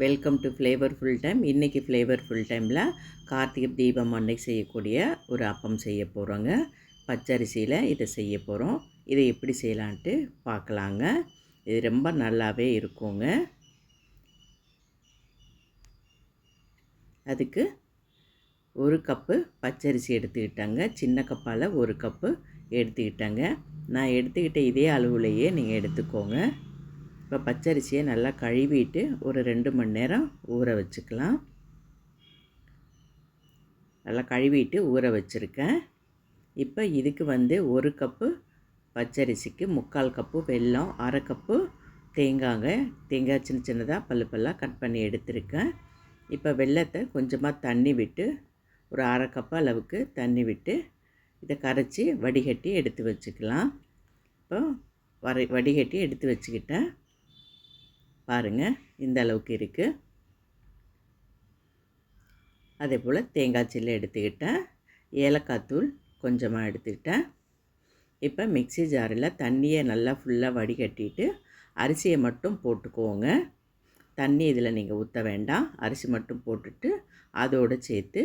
Welcome to flavour full time இன்றைக்கி flavour full டைமில் கார்த்திகை தீபம் அன்னைக்கு செய்யக்கூடிய ஒரு அப்பம் செய்ய போகிறோங்க பச்சரிசியில் இதை செய்ய போகிறோம் இதை எப்படி செய்யலான்ட்டு பார்க்கலாங்க. இது ரொம்ப நல்லாவே இருக்குங்க. அதுக்கு ஒரு கப்பு பச்சரிசி எடுத்துக்கிட்டாங்க. சின்ன கப்பால் ஒரு கப்பு எடுத்துக்கிட்டாங்க. நான் எடுத்துக்கிட்ட இதே அளவுலேயே நீங்கள் எடுத்துக்கோங்க. இப்போ பச்சரிசியை நல்லா கழுவிட்டு ஒரு ரெண்டு மணி நேரம் ஊற வச்சுக்கலாம். நல்லா கழுவிட்டு ஊற வச்சுருக்கேன். இப்போ இதுக்கு வந்து ஒரு கப்பு பச்சரிசிக்கு முக்கால் கப்பு வெல்லம் அரை கப்பு தேங்காங்க தேங்காய் சின்ன சின்னதாக பல்லு பல்லாக கட் பண்ணி எடுத்திருக்கேன். இப்போ வெள்ளத்தை கொஞ்சமாக தண்ணி விட்டு ஒரு அரை கப்பு அளவுக்கு தண்ணி விட்டு இதை கரைச்சி வடிகட்டி எடுத்து வச்சுக்கலாம். இப்போ வரை வடிகட்டி எடுத்து வச்சுக்கிட்டேன். பாருங்கள் இந்த அளவுக்கு இருக்குது அதே போல் தேங்காய் சில்லு எடுத்துக்கிட்டேன். ஏலக்காய் தூள் கொஞ்சமாக எடுத்துக்கிட்டேன். இப்போ மிக்சி ஜாரில் தண்ணியை நல்லா ஃபுல்லாக வடிகட்டிட்டு அரிசியை மட்டும் போட்டுக்கோங்க. தண்ணி இதில் நீங்கள் ஊற்ற வேண்டாம். அரிசி மட்டும் போட்டுட்டு அதோடு சேர்த்து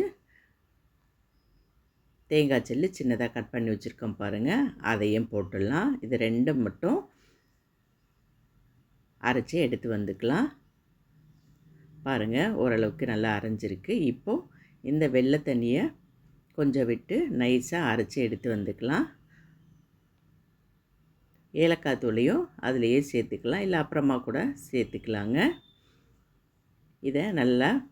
தேங்காய் சில்லு சின்னதாக கட் பண்ணி வச்சுருக்கோம் பாருங்கள் அதையும் போட்டுடலாம். இது ரெண்டும் மட்டும் அரைச்சி எடுத்து வந்துக்கலாம். பாருங்கள் ஓரளவுக்கு நல்லா அரைஞ்சிருக்கு. இப்போது இந்த வெள்ளை தண்ணியை கொஞ்சம் விட்டு நைஸாக அரைச்சி எடுத்து வந்துக்கலாம். ஏலக்காய் தூளையும் அதுலேயே சேர்த்துக்கலாம். இல்லை அப்புறமா கூட சேர்த்துக்கலாங்க. இதை நல்லா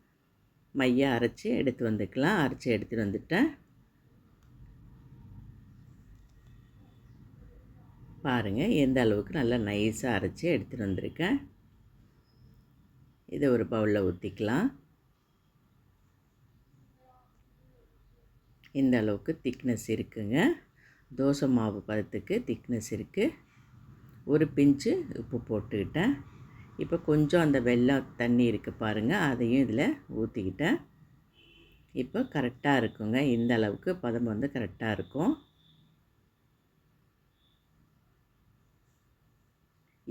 மையாக அரைச்சி எடுத்து வந்துக்கலாம். அரைச்சி எடுத்துகிட்டு வந்துட்டேன். பாருங்கள் எந்த அளவுக்கு நல்லா நைஸாக அரைச்சி எடுத்துகிட்டு வந்திருக்கேன். இதை ஒரு பவுலில் ஊற்றிக்கலாம் இந்த அளவுக்கு திக்னஸ் இருக்குங்க. தோசை மாவு பதத்துக்கு திக்னஸ் இருக்குது ஒரு பிஞ்சு உப்பு போட்டுக்கிட்டேன். இப்போ கொஞ்சம் அந்த வெள்ளம் தண்ணி இருக்குது பாருங்கள் அதையும் இதில் ஊற்றிக்கிட்டேன் இப்போ கரெக்டாக இருக்குங்க இந்த அளவுக்கு பதம் வந்து கரெக்டாக இருக்கும்.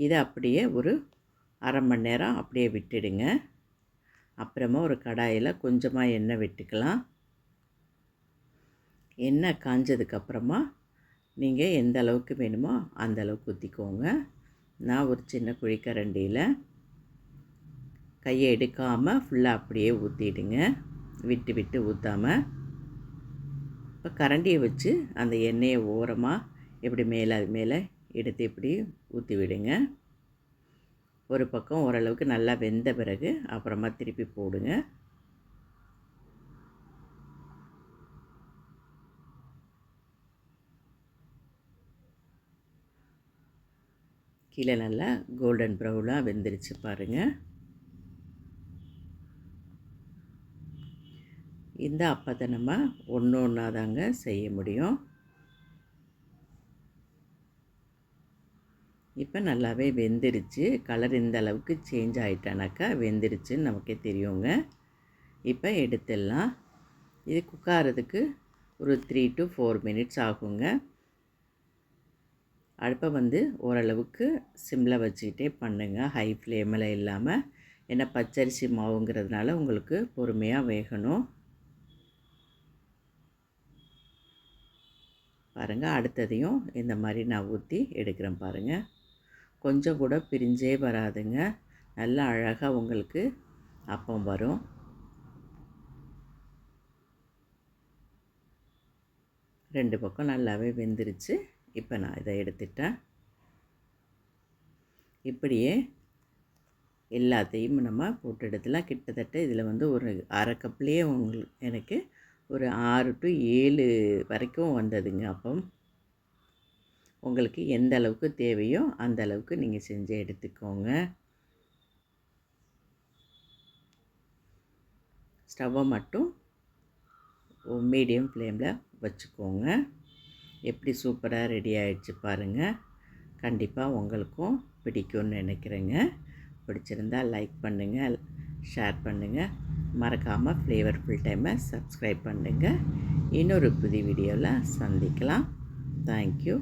இதை அப்படியே ஒரு அரை மணி நேரம் அப்படியே விட்டுடுங்க. அப்புறமா ஒரு கடாயில் கொஞ்சமாக எண்ணெய் விட்டுக்கலாம். எண்ணெய் காஞ்சதுக்கப்புறமா நீங்கள் எந்த அளவுக்கு வேணுமோ அந்த அளவுக்கு ஊற்றிக்கோங்க. நான் ஒரு சின்ன குழிக்கரண்டியில் கையை எடுக்காமல் ஃபுல்லாக அப்படியே ஊற்றிடுங்க. விட்டு விட்டு ஊற்றாமல். இப்போ கரண்டியை வச்சு அந்த எண்ணெயை ஓரமாக எப்படி மேலே அது மேலே எடுத்து இப்படி ஊற்றி விடுங்க. ஒரு பக்கம் ஓரளவுக்கு நல்லா வெந்த பிறகு அப்புறமா திருப்பி போடுங்க. கீழே நல்லா கோல்டன் ப்ரௌனாக வெந்துருச்சு பாருங்கள் இந்த அப்பத்தை நம்ம ஒன்று ஒன்றா தாங்க செய்ய முடியும். இப்போ நல்லாவே வெந்துருச்சு கலர் இந்த அளவுக்கு சேஞ்ச் ஆகிட்டானாக்கா வெந்துருச்சுன்னு நமக்கே தெரியுங்க. இப்போ எடுத்துடலாம். இது குக் ஆகிறதுக்கு ஒரு த்ரீ டு ஃபோர் மினிட்ஸ் ஆகுங்க. அடுப்பை வந்து ஓரளவுக்கு சிம்மில் வச்சுக்கிட்டே பண்ணுங்கள் ஹை ஃப்ளேமில் இல்லாமல் ஏன்னா பச்சரிசி மாவுங்கிறதுனால உங்களுக்கு பொறுமையாக வேகணும். பாருங்கள் அடுத்ததையும் இந்த மாதிரி நான் ஊற்றி எடுக்கிறேன் பாருங்கள் கொஞ்சம் கூட பிரிஞ்சே வராதுங்க. நல்லா அழகாக உங்களுக்கு அப்பம் வரும். ரெண்டு பக்கம் நல்லாவே வெந்துருச்சு. இப்போ நான் இதை எடுத்துட்டேன். இப்படியே எல்லாத்தையும் நம்ம போட்டு எடுத்துலாம் கிட்டத்தட்ட இதில் வந்து ஒரு அரை கப்லேயே உங்களுக்கு எனக்கு ஒரு ஆறு டு ஏழு வரைக்கும் வந்ததுங்க அப்பம். உங்களுக்கு எந்த அளவுக்கு தேவையோ அந்த அளவுக்கு நீங்கள் செஞ்சு எடுத்துக்கோங்க. ஸ்டவ்வை மட்டும் மீடியம் ஃப்ளேமில் வச்சுக்கோங்க. எப்படி சூப்பராக ரெடி ஆகிடுச்சு பாருங்கள் கண்டிப்பாக உங்களுக்கும் பிடிக்கும்னு நினைக்கிறேங்க. பிடிச்சிருந்தால் லைக் பண்ணுங்கள் ஷேர் பண்ணுங்கள் மறக்காமல் ஃப்ளேவர்ஃபுல் டைமை சப்ஸ்கிரைப் பண்ணுங்கள் இன்னொரு புது வீடியோவில் சந்திக்கலாம். தேங்க்யூ